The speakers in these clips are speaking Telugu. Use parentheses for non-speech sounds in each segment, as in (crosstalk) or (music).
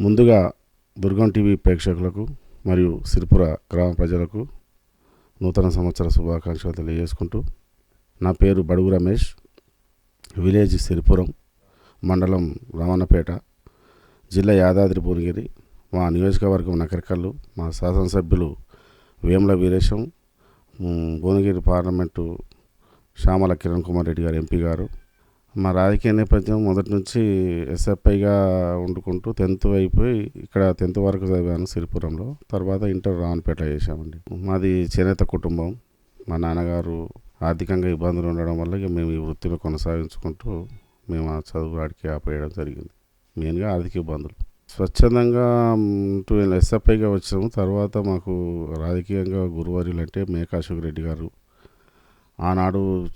ముందుగా దుర్గం టీవీ ప్రేక్షకులకు మరియు సిరిపుర గ్రామ ప్రజలకు నూతన సంవత్సర శుభాకాంక్షలు తెలియజేసుకుంటూ నా పేరు బడుగు రమేష్ విలేజ్ సిరిపురం మండలం రమణపేట జిల్లా యాదాద్రి భువనగిరి మా నియోజకవర్గం నకరికల్లు మా శాసనసభ్యులు వేముల వీరేశం భువనగిరి పార్లమెంటు శ్యామల కిరణ్ కుమార్ రెడ్డి గారు ఎంపీ గారు మా రాజకీయ నేపథ్యం మొదటి నుంచి ఎస్ఎఫ్ఐగా వండుకుంటూ టెన్త్ అయిపోయి ఇక్కడ టెన్త్ వరకు చదివాను సిరిపురంలో. తర్వాత ఇంటర్ రావణపేట చేశామండి. మాది చేనేత కుటుంబం. మా నాన్నగారు ఆర్థికంగా ఇబ్బందులు ఉండడం వల్ల ఇక మేము ఈ వృత్తిలో కొనసాగించుకుంటూ మేము ఆ చదువు వాడికి ఆపేయడం జరిగింది. మెయిన్గా ఆర్థిక ఇబ్బందులు. స్వచ్ఛందంగా టూ ఎస్ఎఫ్ఐగా వచ్చాము తర్వాత మాకు రాజకీయంగా గురువార్యులు అంటే మేకా అశోక్ రెడ్డి గారు ఆనాడు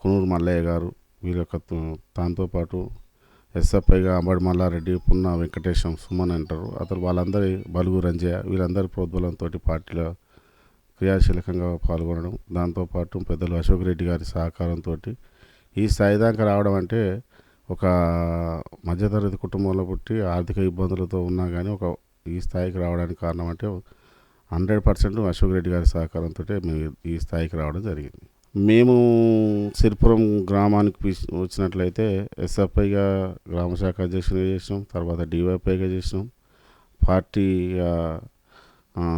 కునూరు మల్లయ్య గారు వీళ్ళ యొక్క పాటు దాంతోపాటు ఎస్ఎఫ్ఐగా అంబడి మల్లారెడ్డి పున్న వెంకటేశం సుమన్ అంటారు. అతను వాళ్ళందరి బలుగు రంజయ్య వీళ్ళందరి ప్రోద్బలంతో పార్టీలో క్రియాశీలకంగా పాల్గొనడం. దాంతోపాటు పెద్దలు అశోక్ రెడ్డి గారి సహకారంతో ఈ స్థాయి దాకా రావడం అంటే ఒక మధ్యతరగతి కుటుంబంలో పుట్టి ఆర్థిక ఇబ్బందులతో ఉన్నా కానీ ఒక ఈ స్థాయికి రావడానికి కారణం అంటే హండ్రెడ్ పర్సెంట్ అశోక్ రెడ్డి గారి సహకారంతో మేము ఈ స్థాయికి రావడం జరిగింది. మేము సిరిపురం గ్రామానికి వచ్చినట్లయితే ఎస్ఎఫ్ఐగా గ్రామ శాఖ అధ్యక్షునిగా చేసినాం తర్వాత డివైపీగా చేసినాం పార్టీ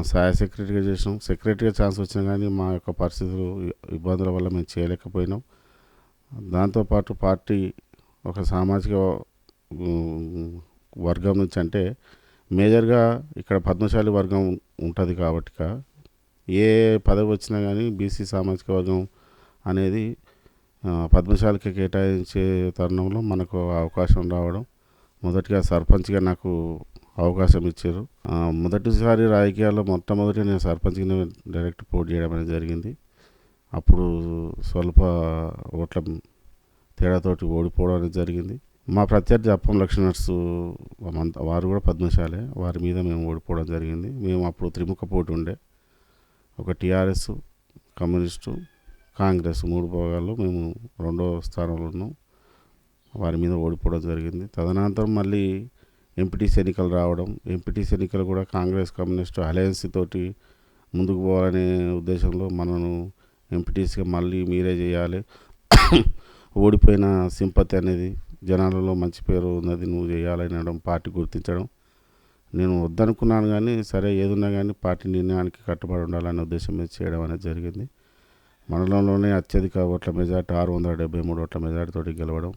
సహాయ సెక్రటరీగా చేసినాం. సెక్రటరీగా ఛాన్స్ వచ్చినా కానీ మా యొక్క పరిస్థితులు ఇబ్బందుల వల్ల మేము చేయలేకపోయినాం. దాంతోపాటు పార్టీ ఒక సామాజిక వర్గం నుంచి అంటే మేజర్గా ఇక్కడ పద్మశాలి వర్గం ఉంటుంది కాబట్టి కా- ఏ పదవి వచ్చినా కానీ బీసీ సామాజిక వర్గం అనేది పద్మశాలకి పద్మశాలికి కేటాయించే తరుణంలో మనకు అవకాశం రావడం మొదటిగా సర్పంచ్గా నాకు అవకాశం ఇచ్చారు. మొదటిసారి రాజకీయాల్లో మొట్టమొదటి నేను సర్పంచ్గా డైరెక్ట్ పోటీ చేయడం అనేది జరిగింది. అప్పుడు స్వల్ప ఓట్ల తేడాతోటి ఓడిపోవడం అనేది జరిగింది. మా ప్రత్యర్థి అప్పం లక్ష్మణర్స్ వారు కూడా పద్మశాలే వారి మీద మేము ఓడిపోవడం జరిగింది. మేము అప్పుడు త్రిముఖ పోటీ ఉండే ఒక టీఆర్ఎస్ కమ్యూనిస్టు కాంగ్రెస్ మూడు భాగాల్లో మేము రెండో స్థానంలో ఉన్నాం. వారి మీద ఓడిపోవడం జరిగింది. తదనంతరం మళ్ళీ ఎంపీటీసీ ఎన్నికలు రావడం ఎంపీటీసీ ఎన్నికలు కూడా కాంగ్రెస్ కమ్యూనిస్టు అలయన్స్ తోటి ముందుకు పోవాలనే ఉద్దేశంలో మనను ఎంపీటీసీగా మళ్ళీ మీరే చేయాలి. ఓడిపోయిన సింపతి అనేది జనాలలో మంచి పేరు ఉన్నది నువ్వు చేయాలని అనడం పార్టీ గుర్తించడం. నేను వద్దనుకున్నాను కానీ సరే ఏదున్నా కానీ పార్టీ నిర్ణయానికి కట్టుబడి ఉండాలనే ఉద్దేశం మీద చేయడం అనేది జరిగింది. మండలంలోనే అత్యధిక ఓట్ల మెజార్టీ ఆరు వందల డెబ్బై మూడు ఓట్ల మెజార్టీతోటి గెలవడం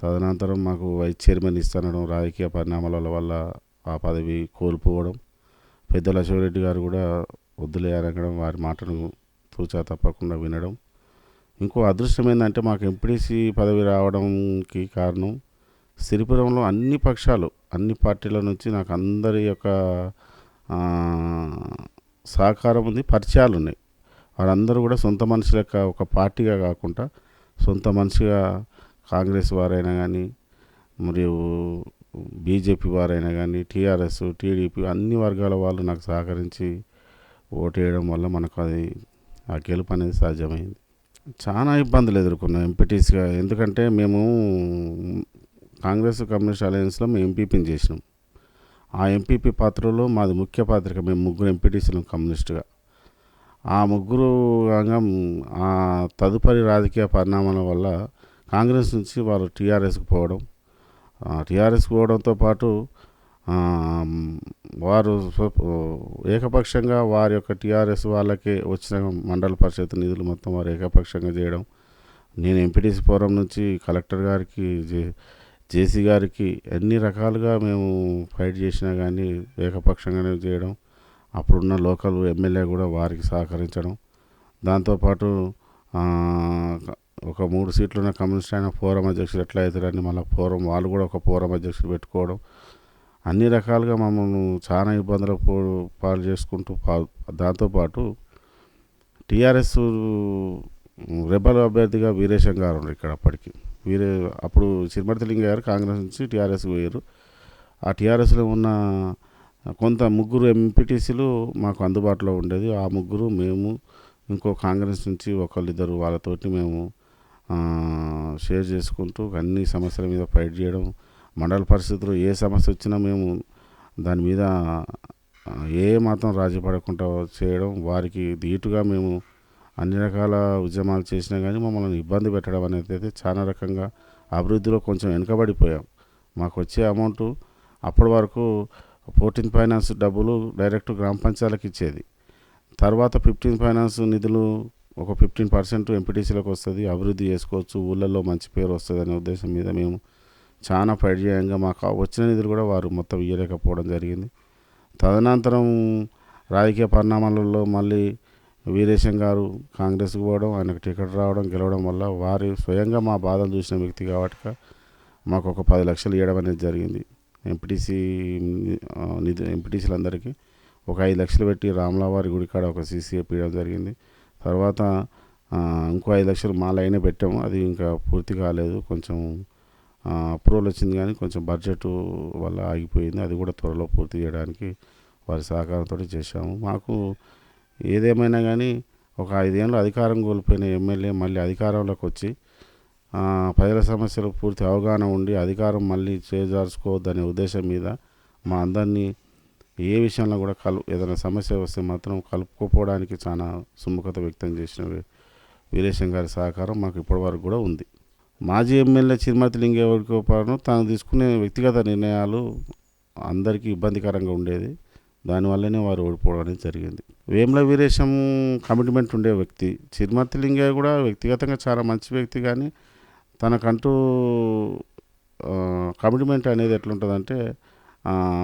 తదనంతరం మాకు వైస్ చైర్మన్ ఇస్తానడం రాజకీయ పరిణామాల వల్ల ఆ పదవి కోల్పోవడం పెద్దల అశోరెడ్డి గారు కూడా వద్దులే వారి మాటను తూచా తప్పకుండా వినడం. ఇంకో అదృష్టం ఏంటంటే మాకు ఎంపీడీసీ పదవి రావడంకి కారణం సిరిపురంలో అన్ని పక్షాలు అన్ని పార్టీల నుంచి నాకు అందరి యొక్క సహకారం ఉంది పరిచయాలు ఉన్నాయి. వారందరూ కూడా సొంత మనుషుల ఒక పార్టీగా కాకుండా సొంత మనిషిగా కాంగ్రెస్ వారైనా కానీ మరియు బీజేపీ వారైనా కానీ టీఆర్ఎస్ టీడీపీ అన్ని వర్గాల వాళ్ళు నాకు సహకరించి ఓటేయడం వల్ల మనకు అది ఆ గెలుపు అనేది సాధ్యమైంది. చాలా ఇబ్బందులు ఎదుర్కొన్నాం ఎంపీటీసీగా. ఎందుకంటే మేము కాంగ్రెస్ కమ్యూనిస్ట్ అలయన్స్లో మేము ఎంపీపీని చేసినాం. ఆ ఎంపీపీ పాత్రలో మాది ముఖ్య పాత్రిక. మేము ముగ్గురు ఎంపీటీసీలు కమ్యూనిస్ట్గా. ఆ ముగ్గురు రంగం ఆ తదుపరి రాజకీయ పరిణామాల వల్ల కాంగ్రెస్ నుంచి వారు టీఆర్ఎస్కి పోవడం టీఆర్ఎస్కి పోవడంతో పాటు వారు ఏకపక్షంగా వారి యొక్క టీఆర్ఎస్ వాళ్ళకే వచ్చిన మండల పరిషత్ నిధులు మొత్తం వారు ఏకపక్షంగా చేయడం నేను ఎంపీటీసీ ఫోరం నుంచి కలెక్టర్ గారికి జే జేసీ గారికి ఎన్ని రకాలుగా మేము ఫైట్ చేసినా కానీ ఏకపక్షంగానే చేయడం అప్పుడున్న లోకల్ ఎమ్మెల్యే కూడా వారికి సహకరించడం. దాంతోపాటు ఒక మూడు సీట్లు ఉన్న కమ్యూనిస్ట్ అయిన ఫోరం అధ్యక్షుడు ఎట్లా అవుతారని మళ్ళీ ఫోరం వాళ్ళు కూడా ఒక ఫోరం అధ్యక్షుడు పెట్టుకోవడం. అన్ని రకాలుగా మమ్మల్ని చాలా ఇబ్బందులు పో- పాలు చేసుకుంటూ దాంతోపాటు టీఆర్ఎస్ రెబల్ అభ్యర్థిగా వీరేశం గారు ఉన్నారు ఇక్కడ అప్పటికి. వీరే అప్పుడు చిరుమర్తి గారు కాంగ్రెస్ నుంచి టీఆర్ఎస్ పోయారు. ఆ టీఆర్ఎస్లో ఉన్న కొంత ముగ్గురు ఎంపీటీసీలు మాకు అందుబాటులో ఉండేది. ఆ ముగ్గురు మేము ఇంకో కాంగ్రెస్ నుంచి ఒకళ్ళిద్దరు వాళ్ళతోటి మేము షేర్ చేసుకుంటూ అన్ని సమస్యల మీద ఫైట్ చేయడం మండల పరిస్థితులు ఏ సమస్య వచ్చినా మేము దాని మీద ఏ మాత్రం రాజీ పడకుండా చేయడం వారికి ధీటుగా మేము అన్ని రకాల ఉద్యమాలు చేసినా కానీ మమ్మల్ని ఇబ్బంది పెట్టడం అనేది అయితే చాలా రకంగా అభివృద్ధిలో కొంచెం వెనుకబడిపోయాం. మాకు వచ్చే అమౌంట్ అప్పటి వరకు ఫోర్టీన్ ఫైనాన్స్ డబ్బులు డైరెక్ట్ గ్రామ పంచాయతీలకు ఇచ్చేది. తర్వాత ఫిఫ్టీన్ ఫైనాన్స్ నిధులు ఒక ఫిఫ్టీన్ పర్సెంట్ ఎంపీటీసీలకు వస్తుంది. అభివృద్ధి చేసుకోవచ్చు. ఊళ్ళల్లో మంచి పేరు వస్తుంది అనే ఉద్దేశం మీద మేము చాలా పర్యాయంగా మాకు వచ్చిన నిధులు కూడా వారు మొత్తం ఇవ్వలేకపోవడం జరిగింది. తదనంతరం రాజకీయ పరిణామాలలో మళ్ళీ వీరేశం గారు కాంగ్రెస్కి పోవడం ఆయనకు టికెట్ రావడం గెలవడం వల్ల వారు స్వయంగా మా బాధలు చూసిన వ్యక్తి కాబట్టి మాకు ఒక పది లక్షలు ఇవ్వడం అనేది జరిగింది. ఎంపీటీసీ నిధి ఎంపీటీసీలందరికీ ఒక ఐదు లక్షలు పెట్టి రామలావారి గుడి కాడ ఒక సీసీ ఇవ్వడం జరిగింది. తర్వాత ఇంకో ఐదు లక్షలు మా లైనే పెట్టాము. అది ఇంకా పూర్తి కాలేదు. కొంచెం అప్రూవల్ వచ్చింది కానీ కొంచెం బడ్జెట్ వల్ల ఆగిపోయింది. అది కూడా త్వరలో పూర్తి చేయడానికి వారి సహకారంతో చేశాము. మాకు ఏదేమైనా కానీ ఒక ఐదేళ్ళు అధికారం కోల్పోయిన ఎమ్మెల్యే మళ్ళీ అధికారంలోకి వచ్చి ప్రజల సమస్యలు పూర్తి అవగాహన ఉండి అధికారం మళ్ళీ చేజార్చుకోవద్దనే ఉద్దేశం మీద మా అందరినీ ఏ విషయంలో కూడా కలు ఏదైనా సమస్య వస్తే మాత్రం కలుపుకోపోవడానికి చాలా సుముఖత వ్యక్తం చేసిన వీరేశం గారి సహకారం మాకు ఇప్పటివరకు కూడా ఉంది. మాజీ ఎమ్మెల్యే చిరుమతి లింగేవరికోపాను తాను తీసుకునే వ్యక్తిగత నిర్ణయాలు అందరికీ ఇబ్బందికరంగా ఉండేది. దానివల్లనే వారు ఓడిపోవడం అనేది జరిగింది. వేముల వీరేశం కమిట్మెంట్ ఉండే వ్యక్తి చిరుమతి లింగయ్య కూడా వ్యక్తిగతంగా చాలా మంచి వ్యక్తి కానీ తనకంటూ కమిట్మెంట్ అనేది ఎట్లుంటుందంటే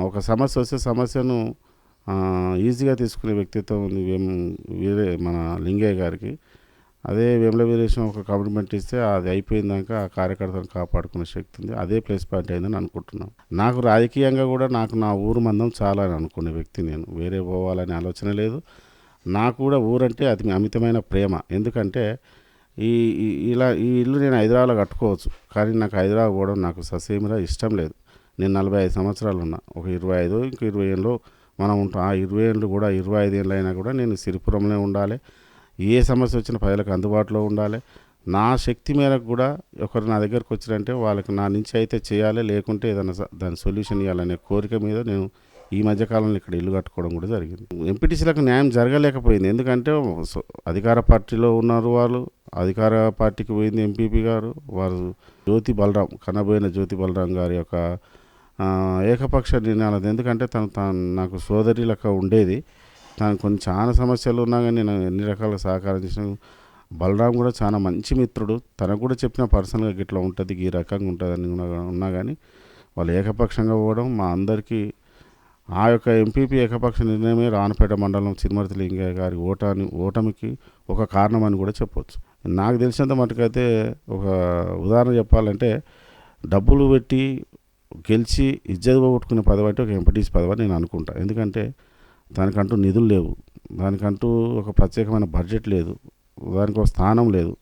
ఒక సమస్య వస్తే సమస్యను ఈజీగా తీసుకునే వ్యక్తిత్వం ఉంది వేం వీరే మన లింగయ్య గారికి. అదే వేముల వీరేశం ఒక కమిట్మెంట్ ఇస్తే అది అయిపోయిందాక ఆ కార్యకర్తను కాపాడుకునే శక్తి ఉంది. అదే ప్లేస్ పాయింట్ అయిందని అనుకుంటున్నాను నాకు రాజకీయంగా కూడా నాకు నా ఊరు మందం చాలా అని అనుకునే వ్యక్తి నేను. వేరే పోవాలనే ఆలోచన లేదు. నాకు కూడా ఊరంటే అది అమితమైన ప్రేమ. ఎందుకంటే ఈ ఇలా ఈ ఇల్లు నేను హైదరాబాద్లో కట్టుకోవచ్చు. కానీ నాకు హైదరాబాద్ పోవడం నాకు ససేమిరా ఇష్టం లేదు. నేను నలభై ఐదు సంవత్సరాలు ఉన్నా. ఒక ఇరవై ఐదు ఇంక ఇరవై ఏళ్ళు మనం ఉంటాం. ఆ ఇరవై ఏళ్ళు కూడా ఇరవై ఐదు ఏళ్ళు అయినా కూడా నేను సిరిపురంలో ఉండాలి. ఏ సమస్య వచ్చినా ప్రజలకు అందుబాటులో ఉండాలి. నా శక్తి మేరకు కూడా ఒకరు నా దగ్గరకు వచ్చారంటే వాళ్ళకి నా నుంచి అయితే చేయాలి. లేకుంటే ఏదైనా స- దాని సొల్యూషన్ ఇవ్వాలనే కోరిక మీద నేను ఈ మధ్యకాలంలో ఇక్కడ ఇల్లు కట్టుకోవడం కూడా జరిగింది. ఎంపీటీసీలకు న్యాయం జరగలేకపోయింది. ఎందుకంటే సో- అధికార పార్టీలో ఉన్నారు వాళ్ళు. అధికార పార్టీకి పోయింది ఎంపీపీ గారు. వారు జ్యోతి బలరాం కనబోయిన జ్యోతి బలరాం గారి యొక్క ఏకపక్ష నిర్ణయాలు ఎందుకంటే తను తాను నాకు సోదరి లెక్క ఉండేది. తను కొన్ని చాలా సమస్యలు ఉన్నా కానీ నేను ఎన్ని రకాల సహకారం చేసిన బలరాం కూడా చాలా మంచి మిత్రుడు. తనకు కూడా చెప్పిన పర్సనల్గా గిట్లా ఉంటుంది ఈ రకంగా ఉంటుందని అని ఉన్నా కానీ వాళ్ళు ఏకపక్షంగా పోవడం మా అందరికీ ఆ యొక్క ఎంపీపీ ఏకపక్ష నిర్ణయమే రాణపేట మండలం చిరుమర్తి లింగయ్య గారి ఓటాని ఓటమికి ఒక కారణం అని కూడా చెప్పొచ్చు. నాకు తెలిసినంత మటుకైతే ఒక ఉదాహరణ చెప్పాలంటే డబ్బులు పెట్టి గెలిచి ఇజ్జత్ పోగొట్టుకునే పదవి అంటే ఒక ఎంపీటీసీ పదవి అని నేను అనుకుంటా. ఎందుకంటే దానికంటూ నిధులు లేవు. దానికంటూ ఒక ప్రత్యేకమైన బడ్జెట్ లేదు. దానికి ఒక స్థానం లేదు.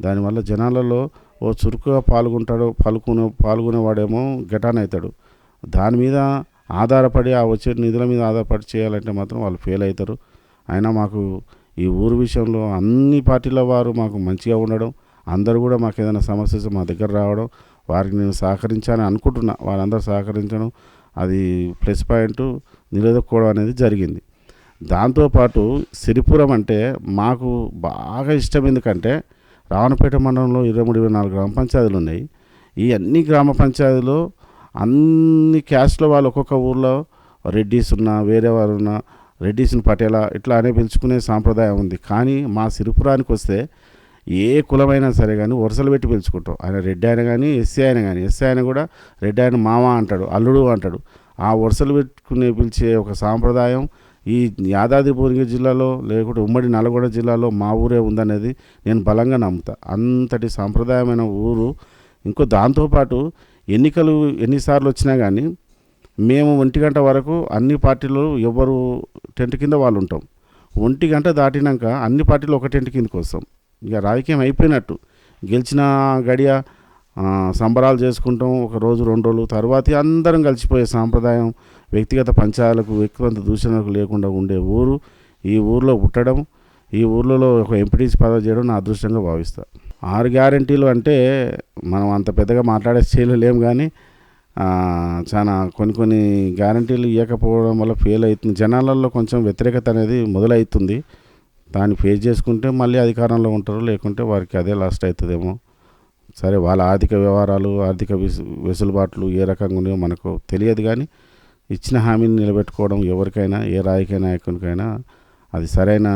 దానివల్ల జనాలలో ఓ చురుకుగా పాల్గొంటాడు పాల్గొనే పాల్గొనేవాడేమో గెటాన్ అవుతాడు. దాని మీద ఆధారపడి ఆ వచ్చే నిధుల మీద ఆధారపడి చేయాలంటే మాత్రం వాళ్ళు ఫెయిల్ అవుతారు. అయినా మాకు ఈ ఊరు విషయంలో అన్ని పార్టీల వారు మాకు మంచిగా ఉండడం అందరూ కూడా మాకు ఏదైనా సమస్య వస్తే మా దగ్గర రావడం వారికి నేను సహకరించాలని అనుకుంటున్నా. వారందరూ సహకరించడం అది ప్లస్ పాయింట్ నిలదొక్కుకోవడం అనేది జరిగింది. దాంతోపాటు సిరిపురం అంటే మాకు బాగా ఇష్టం. ఎందుకంటే రావణపేట మండలంలో ఇరవై మూడు ఇరవై నాలుగు గ్రామ పంచాయతీలు ఉన్నాయి. ఈ అన్ని గ్రామ పంచాయతీలో అన్ని క్యాస్ట్లో వాళ్ళు ఒక్కొక్క ఊర్లో రెడ్డీస్ ఉన్నా వేరే వారు ఉన్నా రెడ్డీస్ని పటేలా ఇట్లా అనే పిలుచుకునే సాంప్రదాయం ఉంది. కానీ మా సిరిపురానికి వస్తే ఏ కులమైనా సరే కానీ వరుసలు పెట్టి పిలుచుకుంటాం. ఆయన రెడ్డి ఆయన కానీ ఎస్సీ ఆయన కానీ ఎస్సీ ఆయన కూడా రెడ్డి ఆయన మామ అంటాడు అల్లుడు అంటాడు. ఆ వరుసలు పెట్టుకునే పిలిచే ఒక సాంప్రదాయం ఈ యాదాద్రి భువనగిరి జిల్లాలో లేకుంటే ఉమ్మడి నల్గొండ జిల్లాలో మా ఊరే ఉందనేది నేను బలంగా నమ్ముతా. అంతటి సాంప్రదాయమైన ఊరు ఇంకో దాంతోపాటు ఎన్నికలు ఎన్నిసార్లు వచ్చినా కానీ మేము ఒంటి గంట వరకు అన్ని పార్టీలు ఎవరు టెంట్ కింద వాళ్ళు ఉంటాం. ఒంటి గంట దాటినాక అన్ని పార్టీలు ఒక టెంట్ కిందకి వస్తాం. ఇక రాజకీయం అయిపోయినట్టు. గెలిచిన గడియ సంబరాలు చేసుకుంటాం. ఒక రోజు రెండు రోజులు తర్వాత అందరం కలిసిపోయే సాంప్రదాయం వ్యక్తిగత పంచాయలకు వ్యక్తిగత దూషణలకు లేకుండా ఉండే ఊరు ఈ ఊర్లో పుట్టడం ఈ ఊర్లలో ఒక ఎంపీటీసీ పదవి చేయడం నా అదృష్టంగా భావిస్తాను ఆరు గ్యారంటీలు అంటే మనం అంత పెద్దగా మాట్లాడే చేయలేం కానీ చాలా కొన్ని కొన్ని గ్యారంటీలు ఇవ్వకపోవడం వల్ల ఫెయిల్ అవుతుంది. జనాలలో కొంచెం వ్యతిరేకత అనేది మొదలవుతుంది. దాన్ని ఫేస్ చేసుకుంటే మళ్ళీ అధికారంలో ఉంటారు లేకుంటే వారికి అదే లాస్ట్ అవుతుందేమో. సరే వాళ్ళ ఆర్థిక వ్యవహారాలు ఆర్థిక వెసు వెసులుబాట్లు ఏ రకంగా ఉన్నాయో మనకు తెలియదు కానీ ఇచ్చిన హామీని నిలబెట్టుకోవడం ఎవరికైనా ఏ రాజకీయ నాయకునికైనా అది సరైన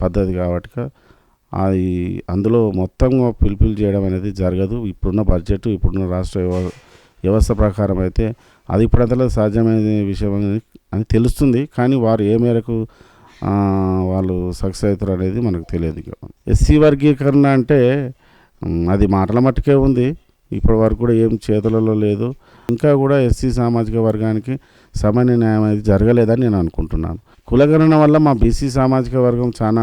పద్ధతి కాబట్టి అది అందులో మొత్తంగా పిలుపులు చేయడం అనేది జరగదు. ఇప్పుడున్న బడ్జెట్ ఇప్పుడున్న రాష్ట్ర వ్యవ- వ్యవస్థ ప్రకారం అయితే అది ఇప్పుడంతలో సాధ్యమైన విషయం అని అని తెలుస్తుంది. కానీ వారు ఏ మేరకు వాళ్ళు సక్సెస్ అవుతారు అనేది మనకు తెలియదు ఎస్సీ వర్గీకరణ అంటే అది మాటల మట్టుకే ఉంది. ఇప్పటి వరకు కూడా ఏం చేతులలో లేదు. ఇంకా కూడా ఎస్సీ సామాజిక వర్గానికి సమాన న్యాయం అనేది జరగలేదని నేను అనుకుంటున్నాను. కులగణన వల్ల మా బీసీ సామాజిక వర్గం చాలా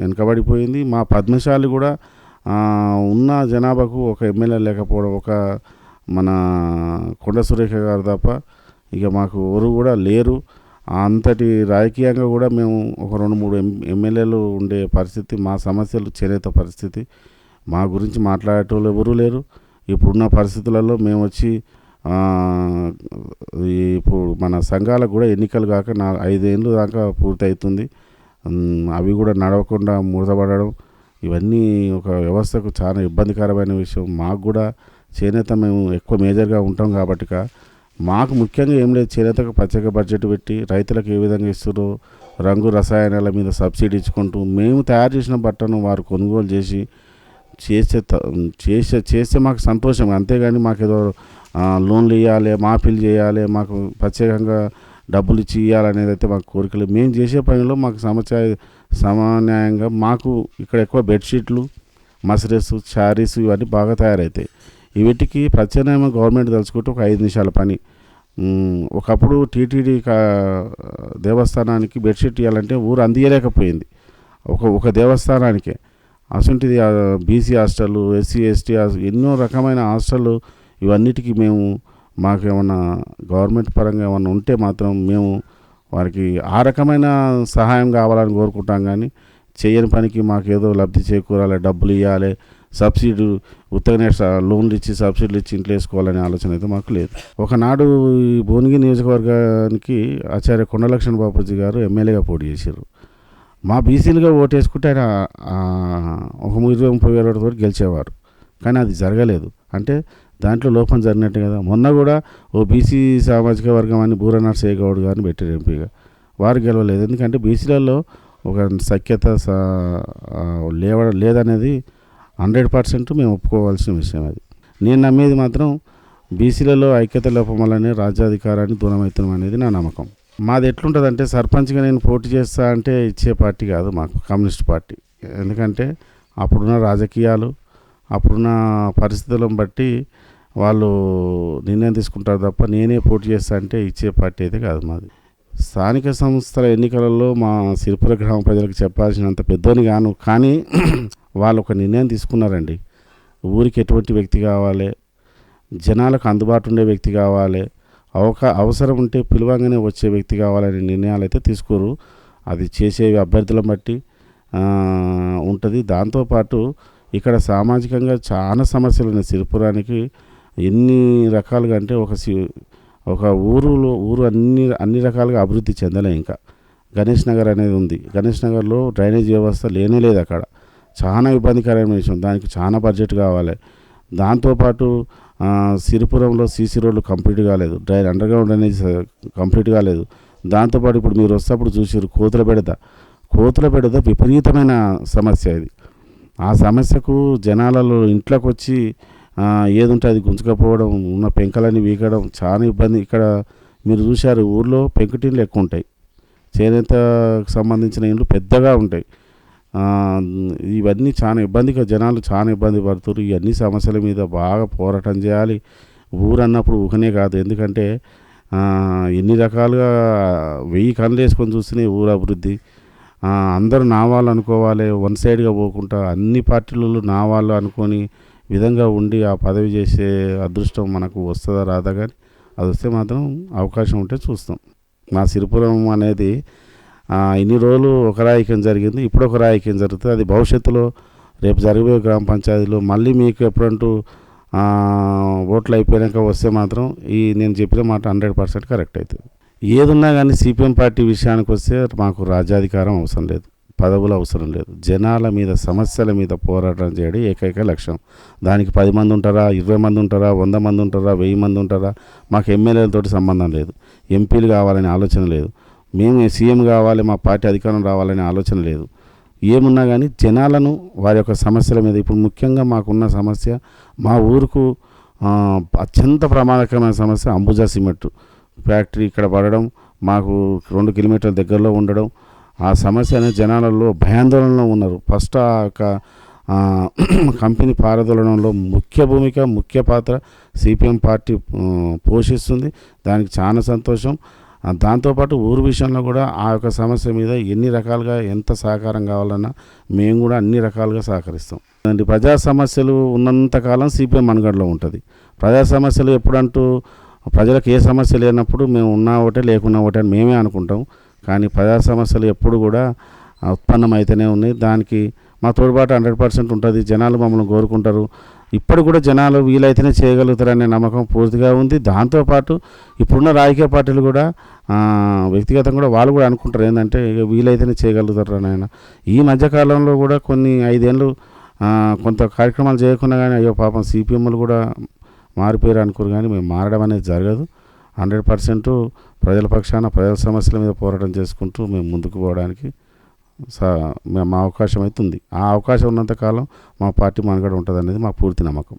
వెనుకబడిపోయింది. మా పద్మశాలి కూడా ఉన్న జనాభాకు ఒక ఎమ్మెల్యే లేకపోవడం ఒక మన కొండ సురేఖ గారు తప్ప ఇక మాకు ఎవరు కూడా లేరు. అంతటి రాజకీయంగా కూడా మేము ఒక రెండు మూడు ఎం ఎమ్మెల్యేలు ఉండే పరిస్థితి మా సమస్యలు చేనేత పరిస్థితి. మా గురించి మాట్లాడేటోళ్ళు ఎవరూ లేరు. ఇప్పుడున్న పరిస్థితులలో మేము వచ్చి ఇప్పుడు మన సంఘాలకు కూడా ఎన్నికలు కాక నా ఐదేళ్ళు దాకా పూర్తి అవుతుంది అవి కూడా నడవకుండా మూతపడడం ఇవన్నీ ఒక వ్యవస్థకు చాలా ఇబ్బందికరమైన విషయం. మాకు కూడా చేనేత మేము ఎక్కువ మేజర్గా ఉంటాం కాబట్టి మాకు ముఖ్యంగా ఏం లేదు. చేనేతకు ప్రత్యేక బడ్జెట్ పెట్టి రైతులకు ఏ విధంగా ఇస్తారో రంగు రసాయనాల మీద సబ్సిడీ ఇచ్చుకుంటూ మేము తయారు చేసిన బట్టను వారు కొనుగోలు చేసి చేసే చేసే చేస్తే మాకు సంతోషం. అంతేగాని మాకు ఏదో లోన్లు ఇవ్వాలి మాఫీలు చేయాలి మాకు ప్రత్యేకంగా డబ్బులు ఇచ్చి ఇవ్వాలనేది అయితే మాకు కోరికలు. మేము చేసే పనిలో మాకు సమస్య సమన్యాయంగా మాకు ఇక్కడ ఎక్కువ బెడ్షీట్లు మసరెస్ శారీస్ ఇవన్నీ బాగా తయారవుతాయి వీటికి ప్రత్యామ్నాయం గవర్నమెంట్ తలుచుకుంటే ఒక ఐదు నిమిషాల పని. ఒకప్పుడు టీటీడీ కా- దేవస్థానానికి బెడ్షీట్ ఇవ్వాలంటే ఊరు అందియలేకపోయింది. ఒక ఒక దేవస్థానానికే. అసంటిది బీసీ హాస్టల్ ఎస్సీ ఎస్టీ ఎన్నో రకమైన హాస్టల్ ఇవన్నిటికీ మేము మాకు ఏమన్నా గవర్నమెంట్ పరంగా ఏమన్నా ఉంటే మాత్రం మేము వారికి ఆ రకమైన సహాయం కావాలని కోరుకుంటాం కానీ చేయని పనికి మాకు ఏదో లబ్ధి చేకూరాలి డబ్బులు ఇవ్వాలి సబ్సిడీ ఉత్తగానే లోన్లు ఇచ్చి సబ్సిడీలు ఇచ్చి ఇంట్లో వేసుకోవాలనే ఆలోచన అయితే మాకు లేదు. ఒకనాడు ఈ భువనగిరి నియోజకవర్గానికి ఆచార్య కొండలక్ష్మణ బాపూజీ గారు ఎమ్మెల్యేగా పోటీ చేశారు మా బీసీలుగా ఓటేసుకుంటే ఆయన ఒక ఇరవై ముప్పై వేల గెలిచేవారు. కానీ అది జరగలేదు. అంటే దాంట్లో లోపం జరిగినట్టు కదా. మొన్న కూడా ఓ బీసీ సామాజిక వర్గం అని బూరనాథ్ సేగౌడ్ గారిని పెట్టారు ఎంపీగా. వారు గెలవలేదు. ఎందుకంటే బీసీలలో ఒక సఖ్యత లేవ లేదనేది హండ్రెడ్ పర్సెంట్ మేము ఒప్పుకోవాల్సిన విషయం అది. నేను నమ్మేది మాత్రం బీసీలలో ఐక్యత లోపం వల్లనే రాజ్యాధికారాన్ని దూరమవుతున్నాం అనేది నా నమ్మకం. మాది ఎట్లుంటుందంటే సర్పంచ్గా నేను పోటీ చేస్తా అంటే ఇచ్చే పార్టీ కాదు మాకు కమ్యూనిస్ట్ పార్టీ. ఎందుకంటే అప్పుడున్న రాజకీయాలు అప్పుడున్న పరిస్థితులను బట్టి వాళ్ళు నిర్ణయం తీసుకుంటారు తప్ప నేనే పోటీ చేస్తా అంటే ఇచ్చే పార్టీ అయితే కాదు మాది. స్థానిక సంస్థల ఎన్నికలలో మా సిరిపుర గ్రామ ప్రజలకు చెప్పాల్సినంత పెద్దోని గాను కానీ (clears throat) వాళ్ళు ఒక నిర్ణయం తీసుకున్నారండి. ఊరికి ఎటువంటి వ్యక్తి కావాలి జనాలకు అందుబాటు ఉండే వ్యక్తి కావాలి అవక అవసరం ఉంటే పిలవంగానే వచ్చే వ్యక్తి కావాలనే నిర్ణయాలు అయితే తీసుకోరు. అది చేసే అభ్యర్థులను బట్టి ఉంటుంది. దాంతోపాటు ఇక్కడ సామాజికంగా చాలా సమస్యలు ఉన్నాయి సిరిపురానికి ఎన్ని రకాలుగా అంటే ఒక సి- ఒక ఊరులో ఊరు అన్ని అన్ని రకాలుగా అభివృద్ధి చెందలే ఇంకా. గణేష్ నగర్ అనేది ఉంది. గణేష్ నగర్లో డ్రైనేజ్ వ్యవస్థ లేనే లేదు అక్కడ. చాలా ఇబ్బందికరమైన విషయం. దానికి చాలా బడ్జెట్ కావాలి. దాంతోపాటు సిరిపురంలో సీసీ రోడ్లు కంప్లీట్ కాలేదు. డ్రైన్ అండర్గ్రౌండ్ అనేది కంప్లీట్ కాలేదు. దాంతోపాటు ఇప్పుడు మీరు వస్తేప్పుడు చూసారు కోతుల బెడద. కోతుల బెడద విపరీతమైన సమస్య ఇది. ఆ సమస్యకు జనాలలో ఇంట్లోకి వచ్చి ఏది ఉంటే అది గుంజుకపోవడం ఉన్న పెంకలని వీకడం చాలా ఇబ్బంది. ఇక్కడ మీరు చూశారు ఊర్లో పెంకుటిన్లు ఎక్కువ ఉంటాయి చేనేతకు సంబంధించిన ఇండ్లు పెద్దగా ఉంటాయి. ఇవన్నీ చాలా ఇబ్బందిగా జనాలు చాలా ఇబ్బంది పడుతున్నారు ఇవన్నీ సమస్యల మీద బాగా పోరాటం చేయాలి. ఊరు అన్నప్పుడు ఊహనే కాదు. ఎందుకంటే ఎన్ని రకాలుగా వెయ్యి కళ్ళు వేసుకొని చూస్తేనే ఊరు అభివృద్ధి. అందరూ నా వాళ్ళు అనుకోవాలి. వన్ సైడ్గా పోకుండా అన్ని పార్టీలలో నా వాళ్ళు అనుకొని విధంగా ఉండి ఆ పదవి చేసే అదృష్టం మనకు వస్తుందా రాదా కానీ అది వస్తే మాత్రం అవకాశం ఉంటే చూస్తాం. మా సిరిపురం అనేది ఇన్ని రోజులు ఒక రాయకం జరిగింది ఇప్పుడు ఒక రాయకం జరుగుతుంది. అది భవిష్యత్తులో రేపు జరిగే గ్రామ పంచాయతీలో మళ్ళీ మీకు ఎప్పుడంటూ ఓట్లు అయిపోయాక వస్తే మాత్రం ఈ నేను చెప్పిన మాట హండ్రెడ్ పర్సెంట్ కరెక్ట్ అవుతుంది. ఏదున్నా కానీ సిపిఎం పార్టీ విషయానికి వస్తే మాకు రాజ్యాధికారం అవసరం లేదు. పదవులు అవసరం లేదు. జనాల మీద సమస్యల మీద పోరాటం చేయడం ఏకైక లక్ష్యం. దానికి పది మంది ఉంటారా ఇరవై మంది ఉంటారా వంద మంది ఉంటారా వెయ్యి మంది ఉంటారా? మాకు ఎమ్మెల్యేలతోటి సంబంధం లేదు. ఎంపీలు కావాలనే ఆలోచన లేదు. మేము సీఎం కావాలి మా పార్టీ అధికారం రావాలనే ఆలోచన లేదు. ఏమున్నా కానీ జనాలను వారి యొక్క సమస్యల మీద ఇప్పుడు ముఖ్యంగా మాకున్న సమస్య మా ఊరుకు అత్యంత ప్రమాదకరమైన సమస్య అంబుజా సిమెంట్. ఫ్యాక్టరీ ఇక్కడ పడడం మాకు రెండు కిలోమీటర్ల దగ్గరలో ఉండడం ఆ సమస్య అనేది జనాలలో భయాందోళనలో ఉన్నారు. ఫస్ట్ ఆ యొక్క కంపెనీ పారదోలడంలో ముఖ్య భూమిక ముఖ్య పాత్ర సిపిఎం పార్టీ పోషిస్తుంది. దానికి చాలా సంతోషం. దాంతోపాటు ఊరు విషయంలో కూడా ఆ యొక్క సమస్య మీద ఎన్ని రకాలుగా ఎంత సహకారం కావాలన్నా మేము కూడా అన్ని రకాలుగా సహకరిస్తాం. అండి ప్రజా సమస్యలు ఉన్నంతకాలం సిపిఎం మనుగడలో ఉంటుంది. ప్రజా సమస్యలు ఎప్పుడంటూ ప్రజలకు ఏ సమస్య లేనప్పుడు మేము ఉన్నా ఒకటే లేకున్నా ఒకటే అని మేమే అనుకుంటాం. కానీ ప్రజా సమస్యలు ఎప్పుడు కూడా ఉత్పన్నమైతేనే ఉన్నాయి. దానికి మా తోడ్పాటు హండ్రెడ్ పర్సెంట్ ఉంటుంది. జనాలు మమ్మల్ని కోరుకుంటారు. ఇప్పుడు కూడా జనాలు వీలైతేనే చేయగలుగుతారనే నమ్మకం పూర్తిగా ఉంది. దాంతోపాటు ఇప్పుడున్న రాజకీయ పార్టీలు కూడా వ్యక్తిగతంగా కూడా వాళ్ళు కూడా అనుకుంటారు. ఏంటంటే ఇక వీలైతేనే చేయగలుగుతారు అని ఆయన ఈ మధ్యకాలంలో కూడా కొన్ని ఐదేళ్ళు కొంత కార్యక్రమాలు చేయకుండా కానీ అయ్యో పాపం సిపిఎంలు కూడా మారిపోయారు అనుకోరు కానీ మేము మారడం అనేది జరగదు. హండ్రెడ్ పర్సెంట్ ప్రజల పక్షాన ప్రజల సమస్యల మీద పోరాటం చేసుకుంటూ మేము ముందుకు పోవడానికి సా మా అవకాశం అయితే ఉంది. ఆ అవకాశం ఉన్నంతకాలం మా పార్టీ మనగడ ఉంటుంది అనేది మా పూర్తి నమ్మకం.